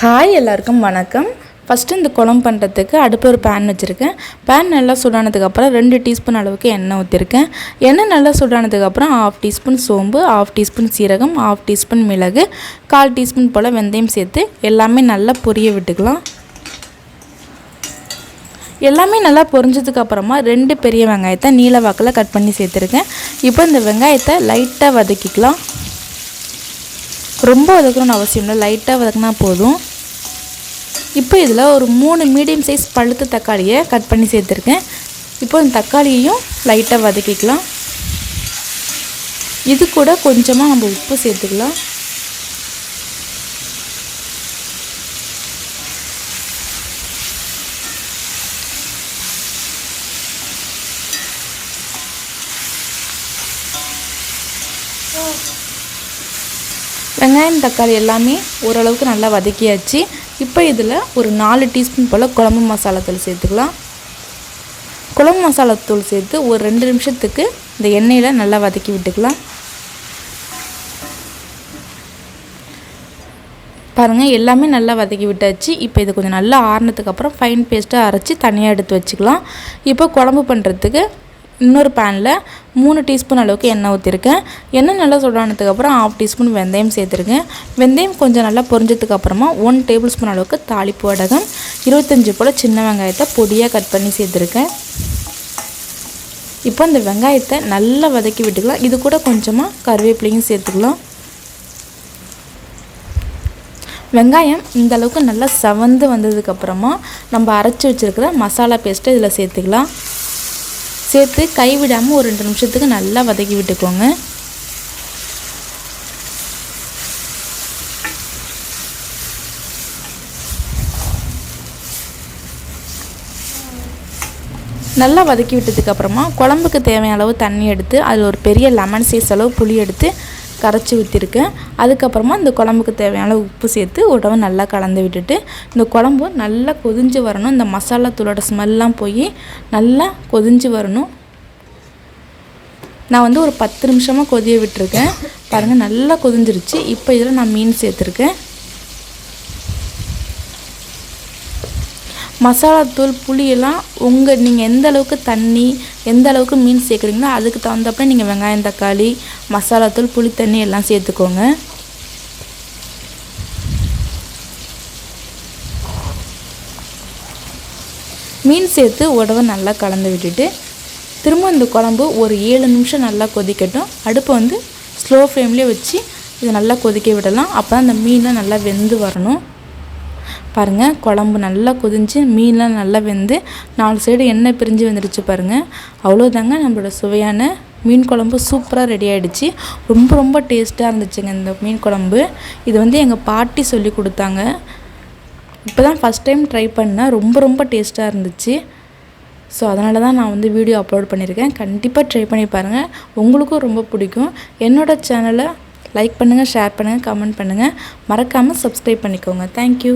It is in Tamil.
ஹாய் எல்லாருக்கும் வணக்கம். ஃபஸ்ட்டு இந்த குழம்பு பண்ணுறதுக்கு அடுப்பு ஒரு பேன் வச்சுருக்கேன். பேன் நல்லா சூடானதுக்கப்புறம் ரெண்டு டீஸ்பூன் அளவுக்கு எண்ணெய் ஊற்றிருக்கேன் எண்ணெய் நல்லா சூடானதுக்கப்புறம் ஆஃப் டீஸ்பூன் சோம்பு ஆஃப் டீஸ்பூன் சீரகம் ஆஃப் டீஸ்பூன் மிளகு கால் டீஸ்பூன் போல் வெந்தயம் சேர்த்து எல்லாமே நல்லா பொரிய விட்டுக்கலாம். எல்லாமே நல்லா பொரிஞ்சதுக்கப்புறமா ரெண்டு பெரிய வெங்காயத்தை நீல வாக்கில் கட் பண்ணி சேர்த்துருக்கேன். இப்போ இந்த வெங்காயத்தை லைட்டாக வதக்கிக்கலாம். ரொம்ப வதக்கணும்னு அவசியம் இல்லை. லைட்டாக வதக்கினா போதும். இப்போ இதில் ஒரு மூணு மீடியம் சைஸ் பழுத்த தக்காளியை கட் பண்ணி சேர்த்துருக்கேன். இப்போ இந்த தக்காளியையும் லைட்டாக வதக்கிக்கலாம். இது கூட கொஞ்சமாக நம்ம உப்பு சேர்த்துக்கலாம். வெங்காயம் தக்காளி எல்லாமே ஓரளவுக்கு நல்லா வதக்கியாச்சு. இப்போ இதில் ஒரு நாலு டீஸ்பூன் போல் குழம்பு மசாலா தூள் சேர்த்துக்கலாம். குழம்பு மசாலா தூள் சேர்த்து ஒரு ரெண்டு நிமிஷத்துக்கு இந்த எண்ணெயில் நல்லா வதக்கி விட்டுக்கலாம். பாருங்கள் எல்லாமே நல்லா வதக்கி விட்டாச்சு. இப்போ இது கொஞ்சம் நல்லா ஆறினதுக்கப்புறம் ஃபைன் பேஸ்ட்டாக அரைச்சி தனியாக எடுத்து வச்சுக்கலாம். இப்போ குழம்பு பண்ணுறதுக்கு இன்னொரு பேனில் மூணு டீஸ்பூன் அளவுக்கு எண்ணெய் ஊற்றிருக்கேன் எண்ணெய் நல்லா சுடானதுக்கப்புறம் ஆஃப் டீஸ்பூன் வெந்தயம் சேர்த்துருக்கேன். வெந்தயம் கொஞ்சம் நல்லா பொரிஞ்சதுக்கப்புறமா ஒன் டேபிள் ஸ்பூன் அளவுக்கு தாளிப்பு வடகம் இருபத்தஞ்சி போல் சின்ன வெங்காயத்தை பொடியாக கட் பண்ணி சேர்த்துருக்கேன். இப்போ இந்த வெங்காயத்தை நல்லா வதக்கி விட்டுக்கலாம். இது கூட கொஞ்சமாக கருவேப்பிலையும் சேர்த்துக்கலாம். வெங்காயம் இந்த அளவுக்கு நல்லா செவந்து வந்ததுக்கப்புறமா நம்ம அரைச்சி வச்சுருக்கிற மசாலா பேஸ்ட்டை இதில் சேர்த்துக்கலாம். சேர்த்து கைவிடாமல் ஒரு ரெண்டு நிமிஷத்துக்கு நல்லா வதக்கி விட்டுக்கோங்க. நல்லா வதக்கி விட்டதுக்கப்புறமா குழம்புக்கு தேவையான அளவு தண்ணி எடுத்து அதில் ஒரு பெரிய லெமன் சைஸ் அளவு புளி எடுத்து கரைச்சி ஊற்றிருக்கேன் அதுக்கப்புறமா இந்த குழம்புக்கு தேவையான உப்பு சேர்த்து உடவை நல்லா கலந்து விட்டுட்டு இந்த குழம்பு நல்லா கொதிஞ்சு வரணும். இந்த மசாலா தூளோட ஸ்மெல்லாம் போய் நல்லா கொதிஞ்சு வரணும். நான் வந்து ஒரு பத்து நிமிஷமாக கொதிய விட்டுருக்கேன். பாருங்கள் நல்லா கொதிஞ்சிருச்சு. இப்போ இதில் நான் மீன் சேர்த்துருக்கேன். மசாலாத்தூள் புளியெல்லாம் உங்கள் நீங்கள் எந்த அளவுக்கு தண்ணி எந்த அளவுக்கு மீன் சேர்க்குறீங்களோ அதுக்கு தகுந்தப்ப நீங்கள் வெங்காயம் தக்காளி மசாலாத்தூள் புளி தண்ணி எல்லாம் சேர்த்துக்கோங்க. மீன் சேர்த்து உடவை நல்லா கலந்து விட்டுட்டு திரும்ப இந்த குழம்பு ஒரு ஏழு நிமிஷம் நல்லா கொதிக்கட்டும். அடுப்பை வந்து ஸ்லோ ஃப்ளேம்லேயே வச்சு இதை நல்லா கொதிக்க விடலாம். அப்போ தான் அந்த மீன்லாம் நல்லா வெந்து வரணும். பாருங்கள் குழம்பு நல்லா கொதிஞ்சு மீன்லாம் நல்லா வெந்து நாலு சைடு எண்ணெய் பிரிஞ்சு வந்துடுச்சு பாருங்கள் அவ்வளோதாங்க நம்மளோட சுவையான மீன் குழம்பு சூப்பராக ரெடி ஆகிடுச்சு ரொம்ப ரொம்ப டேஸ்ட்டாக இருந்துச்சுங்க இந்த மீன் குழம்பு. இது வந்து எங்கள் பாட்டி சொல்லி கொடுத்தாங்க. இப்போ தான் ஃபஸ்ட் டைம் ட்ரை பண்ணேன். ரொம்ப ரொம்ப டேஸ்ட்டாக இருந்துச்சு. ஸோ அதனால தான் நான் வந்து வீடியோ அப்லோட் பண்ணியிருக்கேன். கண்டிப்பாக ட்ரை பண்ணி பாருங்கள் உங்களுக்கும் ரொம்ப பிடிக்கும். என்னோடய சேனலை லைக் பண்ணுங்கள் ஷேர் பண்ணுங்கள் கமெண்ட் பண்ணுங்கள் மறக்காமல் சப்ஸ்கிரைப் பண்ணிக்கோங்க. தேங்க்யூ